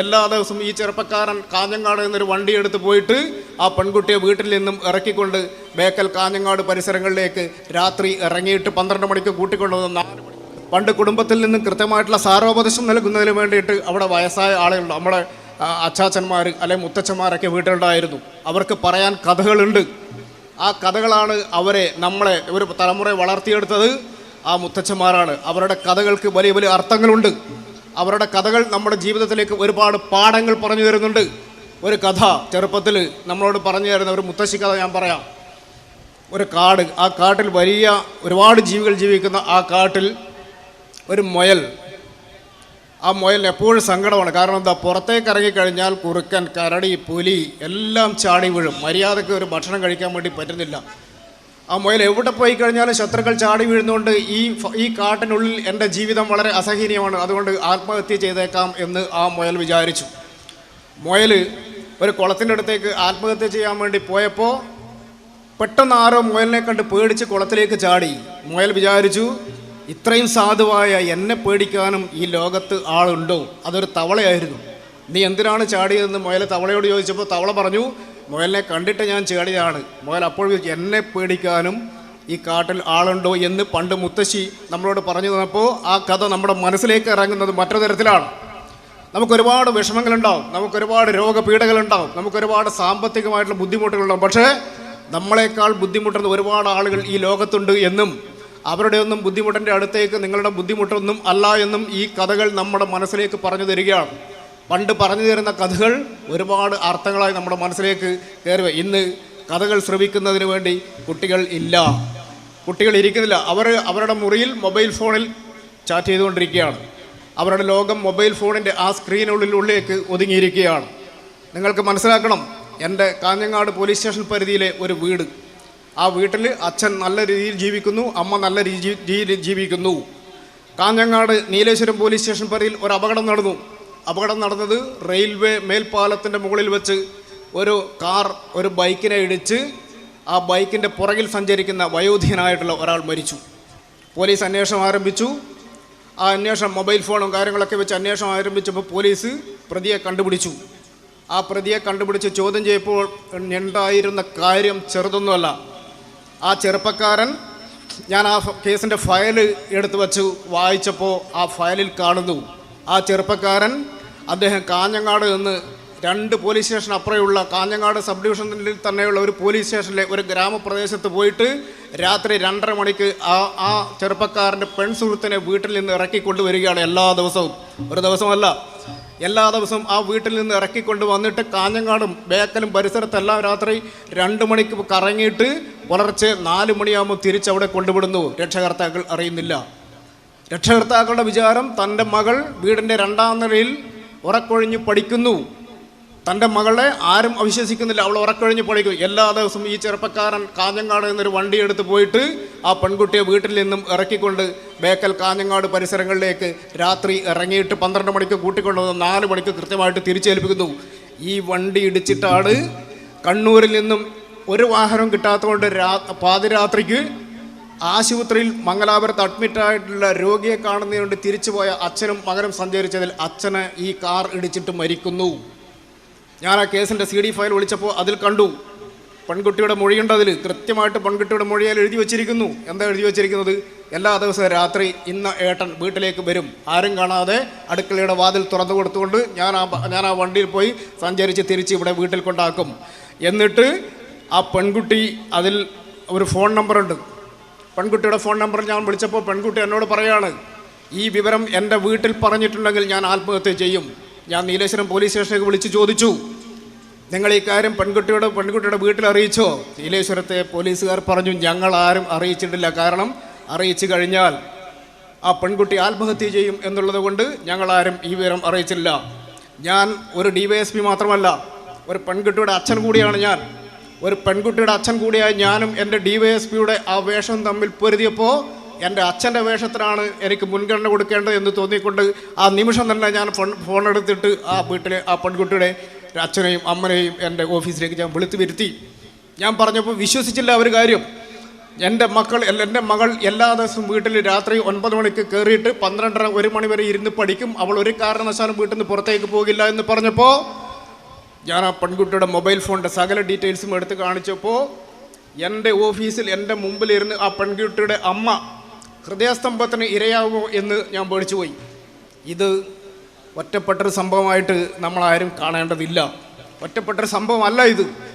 എല്ലാ ദിവസവും ഈ ചെറുപ്പക്കാരൻ കാഞ്ഞങ്ങാട് എന്നൊരു വണ്ടി എടുത്ത് പോയിട്ട് ആ പെൺകുട്ടിയെ വീട്ടിൽ നിന്നും ഇറക്കിക്കൊണ്ട് ബേക്കൽ കാഞ്ഞങ്ങാട് പരിസരങ്ങളിലേക്ക് രാത്രി ഇറങ്ങിയിട്ട് പന്ത്രണ്ട് മണിക്ക് കൂട്ടിക്കൊണ്ടുവന്ന് നാല് പണ്ട് കുടുംബത്തിൽ നിന്നും കൃത്യമായിട്ടുള്ള സാരോപദേശം നൽകുന്നതിന് വേണ്ടിയിട്ട് അവിടെ വയസ്സായ ആളുകളുണ്ട്. നമ്മുടെ അച്ചാച്ചന്മാർ അല്ലെങ്കിൽ മുത്തച്ഛന്മാരൊക്കെ വീട്ടിലുണ്ടായിരുന്നു. അവർക്ക് പറയാൻ കഥകളുണ്ട്. ആ കഥകളാണ് അവരെ നമ്മളെ ഒരു തലമുറയെ വളർത്തിയെടുത്തത്. ആ മുത്തച്ഛന്മാരാണ്. അവരുടെ കഥകൾക്ക് വലിയ വലിയ അർത്ഥങ്ങളുണ്ട്. അവരുടെ കഥകൾ നമ്മുടെ ജീവിതത്തിലേക്ക് ഒരുപാട് പാഠങ്ങൾ പറഞ്ഞു തരുന്നുണ്ട്. ഒരു കഥ ചെറുപ്പത്തിൽ നമ്മളോട് പറഞ്ഞു തരുന്ന ഒരു മുത്തശ്ശി കഥ ഞാൻ പറയാം. ഒരു കാട് ആ കാട്ടിൽ വലിയ ഒരുപാട് ജീവികൾ ജീവിക്കുന്ന ആ കാട്ടിൽ ഒരു മുയൽ. ആ മുയൽ എപ്പോഴും സങ്കടമാണ്. കാരണം എന്താ? പുറത്തേക്ക് ഇറങ്ങിക്കഴിഞ്ഞാൽ കുറുക്കൻ കരടി പുലി എല്ലാം ചാടി വീഴും. മര്യാദയ്ക്ക് ഒരു ഭക്ഷണം കഴിക്കാൻ വേണ്ടി പറ്റുന്നില്ല. ആ മുയൽ എവിടെ പോയി കഴിഞ്ഞാലും ശത്രുക്കൾ ചാടി വീഴുന്നുകൊണ്ട് ഈ ഈ കാട്ടിനുള്ളിൽ എന്റെ ജീവിതം വളരെ അസഹനീയമാണ്. അതുകൊണ്ട് ആത്മഹത്യ ചെയ്തേക്കാം എന്ന് ആ മുയൽ വിചാരിച്ചു. മുയൽ ഒരു കുളത്തിന്റെ അടുത്തേക്ക് ആത്മഹത്യ ചെയ്യാൻ വേണ്ടി പോയപ്പോൾ പെട്ടെന്ന് ആരോ മുയലിനെ കണ്ട് പേടിച്ച് കുളത്തിലേക്ക് ചാടി. മുയൽ വിചാരിച്ചു ഇത്രയും സാധുവായ എന്നെ പേടിക്കാനും ഈ ലോകത്ത് ആളുണ്ടോ? അതൊരു തവളയായിരുന്നു. നീ എന്തിനാണ് ചാടിയതെന്ന് മുയൽ തവളയോട് ചോദിച്ചപ്പോൾ തവള പറഞ്ഞു മുയലിനെ കണ്ടിട്ട് ഞാൻ ചാടിയതാണ്. മുയൽ അപ്പോൾ എന്നെ പേടിക്കാനും ഈ കാട്ടിൽ ആളുണ്ടോ? എന്ന് പണ്ട് മുത്തശ്ശി നമ്മളോട് പറഞ്ഞു തന്നപ്പോൾ ആ കഥ നമ്മുടെ മനസ്സിലേക്ക് ഇറങ്ങുന്നത് മറ്റൊരു തരത്തിലാണ്. നമുക്കൊരുപാട് വിഷമങ്ങളുണ്ടാവും നമുക്കൊരുപാട് രോഗപീഠകളുണ്ടാവും നമുക്കൊരുപാട് സാമ്പത്തികമായിട്ടുള്ള ബുദ്ധിമുട്ടുകളുണ്ടാവും. പക്ഷേ നമ്മളെക്കാൾ ബുദ്ധിമുട്ടുന്ന ഒരുപാട് ആളുകൾ ഈ ലോകത്തുണ്ട് എന്നും അവരുടെ ഒന്നും ബുദ്ധിമുട്ടിന്റെ അടുത്തേക്ക് നിങ്ങളുടെ ബുദ്ധിമുട്ടൊന്നും അല്ല എന്നും ഈ കഥകൾ നമ്മുടെ മനസ്സിലേക്ക് പറഞ്ഞു തരികയാണ്. പണ്ട് പറഞ്ഞു തരുന്ന കഥകൾ ഒരുപാട് അർത്ഥങ്ങളായി നമ്മുടെ മനസ്സിലേക്ക് കയറി ഇന്ന് കഥകൾ ശ്രവിക്കുന്നതിന് വേണ്ടി കുട്ടികൾ ഇല്ല. കുട്ടികൾ ഇരിക്കുന്നില്ല. അവർ അവരുടെ മുറിയിൽ മൊബൈൽ ഫോണിൽ ചാറ്റ് ചെയ്തുകൊണ്ടിരിക്കുകയാണ്. അവരുടെ ലോകം മൊബൈൽ ഫോണിന്റെ ആ സ്ക്രീനുള്ളിലുള്ളിലേക്ക് ഒതുങ്ങിയിരിക്കുകയാണ്. നിങ്ങൾക്ക് മനസ്സിലാക്കണം എന്റെ കാഞ്ഞങ്ങാട് പോലീസ് സ്റ്റേഷൻ പരിധിയിലെ ഒരു വീട്. ആ വീട്ടിൽ അച്ഛൻ നല്ല രീതിയിൽ ജീവിക്കുന്നു അമ്മ നല്ല രീതി- രീതിയിൽ ജീവിക്കുന്നു. കാഞ്ഞങ്ങാട് നീലേശ്വരം പോലീസ് സ്റ്റേഷൻ പരിധിയിൽ ഒരു അപകടം നടന്നു. അപകടം നടന്നത് റെയിൽവേ മേൽപ്പാലത്തിന്റെ മുകളിൽ വെച്ച് ഒരു കാർ ഒരു ബൈക്കിനെ ഇടിച്ച് ആ ബൈക്കിന്റെ പുറകിൽ സഞ്ചരിക്കുന്ന വയോധികനായിട്ടുള്ള ഒരാൾ മരിച്ചു. പോലീസ് അന്വേഷണം ആരംഭിച്ചു. ആ അന്വേഷണം മൊബൈൽ ഫോണും കാര്യങ്ങളൊക്കെ വെച്ച് അന്വേഷണം ആരംഭിച്ചപ്പോൾ പോലീസ് പ്രതിയെ കണ്ടുപിടിച്ചു. ആ പ്രതിയെ കണ്ടുപിടിച്ച് ചോദ്യം ചെയ്യപ്പോൾ ഉണ്ടായിരുന്ന കാര്യം ചെറുതൊന്നുമല്ല. ആ ചെറുപ്പക്കാരൻ ഞാൻ ആ കേസിന്റെ ഫയൽ എടുത്തു വച്ച് വായിച്ചപ്പോൾ ആ ഫയലിൽ കാണുന്നു. ആ ചെറുപ്പക്കാരൻ അദ്ദേഹം കാഞ്ഞങ്ങാട് നിന്ന് രണ്ട് പോലീസ് സ്റ്റേഷൻ അപ്പുറയുള്ള കാഞ്ഞങ്ങാട് സബ് ഡിവിഷനിൽ തന്നെയുള്ള ഒരു പോലീസ് സ്റ്റേഷനിലെ ഒരു ഗ്രാമപ്രദേശത്ത് പോയിട്ട് രാത്രി രണ്ടര മണിക്ക് ആ ആ ചെറുപ്പക്കാരന്റെ പെൺസുഹൃത്തിനെ വീട്ടിൽ നിന്ന് ഇറക്കിക്കൊണ്ടുവരികയാണ് എല്ലാ ദിവസവും. ഒരു ദിവസമല്ല. എല്ലാ ദിവസവും ആ വീട്ടിൽ നിന്ന് ഇറക്കിക്കൊണ്ട് വന്നിട്ട് കാഞ്ഞങ്ങാടും ബേക്കലും പരിസരത്തെല്ലാം രാത്രി രണ്ട് മണിക്ക് കറങ്ങിയിട്ട് പുലർച്ചെ നാല് മണിയാകുമ്പോൾ തിരിച്ചവിടെ കൊണ്ടുവിടുന്നു. രക്ഷകർത്താക്കൾ അറിയുന്നില്ല. രക്ഷകർത്താക്കളുടെ വിചാരം തന്റെ മകൾ വീടിന്റെ രണ്ടാം നിലയിൽ ഉറക്കൊഴിഞ്ഞ് പഠിക്കുന്നു. തന്റെ മകളെ ആരും അവിശ്വസിക്കുന്നില്ല. അവൾ ഉറക്കൊഴിഞ്ഞ് പഠിക്കും എല്ലാ ദിവസവും ഈ ചെറുപ്പക്കാരൻ കാഞ്ഞങ്ങാട് എന്നൊരു വണ്ടി എടുത്ത് പോയിട്ട് ആ പെൺകുട്ടിയെ വീട്ടിൽ നിന്നും ഇറക്കിക്കൊണ്ട് ബേക്കൽ കാഞ്ഞങ്ങാട് പരിസരങ്ങളിലേക്ക് രാത്രി ഇറങ്ങിയിട്ട് പന്ത്രണ്ട് മണിക്ക് കൂട്ടിക്കൊണ്ടുവന്ന് നാല് മണിക്ക് കൃത്യമായിട്ട് തിരിച്ചേൽപ്പിക്കുന്നു. ഈ വണ്ടി ഇടിച്ചിട്ടാണ് കണ്ണൂരിൽ നിന്നും ഒരു വാഹനം കിട്ടാത്തതുകൊണ്ട് രാ പാതിരാത്രിക്ക് ആശുപത്രിയിൽ മംഗലാപുരത്ത് അഡ്മിറ്റായിട്ടുള്ള രോഗിയെ കാണുന്നതിനുണ്ട് തിരിച്ചുപോയ അച്ഛനും മകനും സഞ്ചരിച്ചതിൽ അച്ഛന് ഈ കാർ ഇടിച്ചിട്ട് മരിക്കുന്നു. ഞാൻ ആ കേസിന്റെ സി ഡി ഫയൽ വിളിച്ചപ്പോൾ അതിൽ കണ്ടു. പെൺകുട്ടിയുടെ മൊഴിയുണ്ടതിൽ കൃത്യമായിട്ട് പെൺകുട്ടിയുടെ മൊഴിയാൽ എഴുതി വച്ചിരിക്കുന്നു. എന്താ എഴുതി വച്ചിരിക്കുന്നത്? എല്ലാ ദിവസവും രാത്രി ഇന്ന ഏട്ടൻ വീട്ടിലേക്ക് വരും. ആരും കാണാതെ അടുക്കളയുടെ വാതിൽ തുറന്നു കൊടുത്തുകൊണ്ട് ഞാൻ ആ ഞാൻ ആ വണ്ടിയിൽ പോയി സഞ്ചരിച്ച് തിരിച്ച് ഇവിടെ വീട്ടിൽ കൊണ്ടാക്കും. എന്നിട്ട് ആ പെൺകുട്ടി അതിൽ ഒരു ഫോൺ നമ്പറുണ്ട് പെൺകുട്ടിയുടെ ഫോൺ നമ്പർ ഞാൻ വിളിച്ചപ്പോൾ പെൺകുട്ടി എന്നോട് പറയുകയാണ് ഈ വിവരം എന്റെ വീട്ടിൽ പറഞ്ഞിട്ടുണ്ടെങ്കിൽ ഞാൻ ആത്മഹത്യ ചെയ്യും. ഞാൻ നീലേശ്വരം പോലീസ് സ്റ്റേഷനിലേക്ക് വിളിച്ച് ചോദിച്ചു നിങ്ങൾ ഈ കാര്യം പെൺകുട്ടിയുടെ പെൺകുട്ടിയുടെ വീട്ടിൽ അറിയിച്ചോ? നീലേശ്വരത്തെ പോലീസുകാർ പറഞ്ഞു ഞങ്ങൾ ആരും അറിയിച്ചിട്ടില്ല. കാരണം അറിയിച്ചു കഴിഞ്ഞാൽ ആ പെൺകുട്ടി ആത്മഹത്യ ചെയ്യും എന്നുള്ളത് കൊണ്ട് ഞങ്ങളാരും ഈ വിവരം അറിയിച്ചില്ല. ഞാൻ ഒരു ഡി മാത്രമല്ല ഒരു പെൺകുട്ടിയുടെ അച്ഛൻ കൂടിയാണ് ഞാൻ. ഒരു പെൺകുട്ടിയുടെ അച്ഛൻ കൂടിയായ ഞാനും എന്റെ ഡി വൈ എസ് പിയുടെ ആ വേഷം തമ്മിൽ പൊരുതിയപ്പോൾ എന്റെ അച്ഛന്റെ വേഷത്തിനാണ് എനിക്ക് മുൻഗണന കൊടുക്കേണ്ടത് എന്ന് തോന്നിക്കൊണ്ട് ആ നിമിഷം തന്നെ ഞാൻ ഫോൺ എടുത്തിട്ട് ആ വീട്ടിലെ ആ പെൺകുട്ടിയുടെ അച്ഛനെയും അമ്മനെയും എന്റെ ഓഫീസിലേക്ക് ഞാൻ വിളിച്ചു വരുത്തി. ഞാൻ പറഞ്ഞപ്പോൾ വിശ്വസിച്ചില്ല ഒരു കാര്യം. എന്റെ മക്കൾ എന്റെ മകൾ എല്ലാ ദിവസവും വീട്ടിൽ രാത്രി ഒൻപത് മണിക്ക് കയറിയിട്ട് പന്ത്രണ്ടര ഒരു മണി വരെ ഇരുന്ന് പഠിക്കും. അവൾ ഒരു കാരണവശാലും വീട്ടിൽ നിന്ന് പുറത്തേക്ക് പോകില്ല എന്ന് പറഞ്ഞപ്പോൾ ഞാൻ ആ പെൺകുട്ടിയുടെ മൊബൈൽ ഫോണിന്റെ സകല ഡീറ്റെയിൽസും എടുത്ത് കാണിച്ചപ്പോൾ എന്റെ ഓഫീസിൽ എന്റെ മുമ്പിലിരുന്ന് ആ പെൺകുട്ടിയുടെ അമ്മ ഹൃദയസ്തംഭത്തിന് ഇരയാകുമോ എന്ന് ഞാൻ പേടിച്ചു പോയി. ഇത് ഒറ്റപ്പെട്ടൊരു സംഭവമായിട്ട് നമ്മളാരും കാണേണ്ടതില്ല. ഒറ്റപ്പെട്ടൊരു സംഭവമല്ല ഇത്.